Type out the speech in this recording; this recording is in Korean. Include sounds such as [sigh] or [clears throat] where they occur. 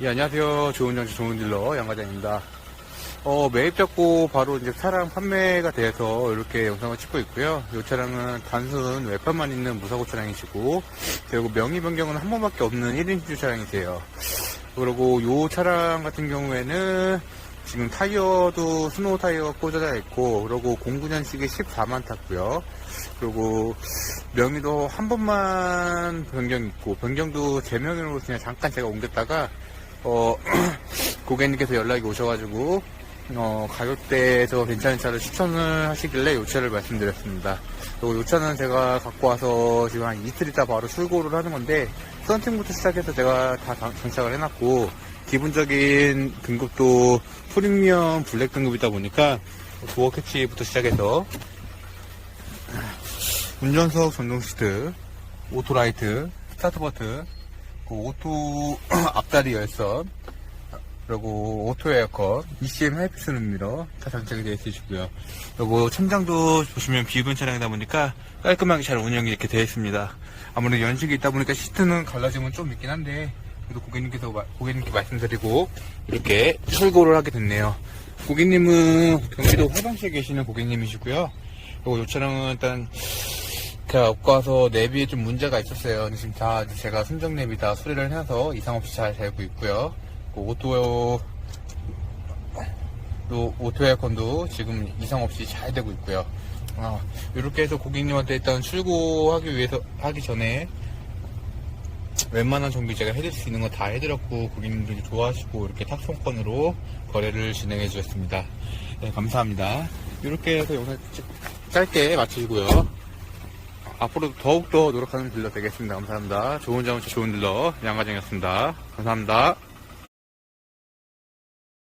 예, 안녕하세요. 좋은 정치 좋은 딜러 양과장입니다. 어, 매입 잡고 바로 이제 차량 판매가 돼서 이렇게 영상을 찍고 있고요. 이 차량은 단순 외판만 있는 무사고 차량이시고, 그리고 명의 변경은 한 번밖에 없는 1인 주 차량이세요. 그리고 이 차량 같은 경우에는 지금 타이어도 스노우 타이어 꽂아져 있고, 그리고 09년식에 14만 탔고요. 그리고 명의도 한 번만 변경 있고, 변경도 제 명의로 그냥 잠깐 제가 옮겼다가, 어, [clears throat] 고객님께서 연락이 오셔가지고, 어, 가격대에서 괜찮은 차를 추천을 하시길래 이 차를 말씀드렸습니다. 이 차는 제가 갖고 와서 지금 한 이틀 있다 바로 출고를 하는 건데, 썬팅부터 시작해서 제가 다 장- 장착을 해놨고, 기본적인 등급도 프리미엄 블랙 등급이다 보니까, 도어 캐치부터 시작해서, 운전석 전동 시트, 오토라이트, 스타트 버튼, 그 오토 [clears throat] 앞다리 열선, 그리고 오토 에어컨, ECM 하이패스 눈미러 다 장착이 되어 있으시고요. 그리고 천장도 보시면 비흡연 차량이다 보니까 깔끔하게 잘 운영이 이렇게 되어 있습니다. 아무래도 연식이 있다 보니까 시트는 갈라짐은 좀 있긴 한데 그래도 고객님께서 마- 고객님께 말씀드리고 이렇게 출고를 하게 됐네요. 고객님은 경기도 화장시에 계시는 고객님이시고요. 그리고 이 차량은 일단 제가 와서 내비에 좀 문제가 있었어요. 근데 지금 다 제가 순정 내비 다 수리를 해서 이상 없이 잘 되고 있고요. 그 오토 또 오토 에어컨도 지금 이상 없이 잘 되고 있고요. 아, 이렇게 해서 고객님한테 일단 출고하기 위해서 하기 전에 웬만한 정비 제가 해드릴 수 있는 거다 해드렸고 고객님들이 좋아하시고 이렇게 탁송권으로 거래를 진행해 주셨습니다. 네, 감사합니다. 이렇게 해서 영상 찍- 짧게 마치고요. 앞으로 더욱더 노력하는 딜러 되겠습니다. 감사합니다. 좋은 자동차 좋은 딜러 양과장이었습니다. 감사합니다.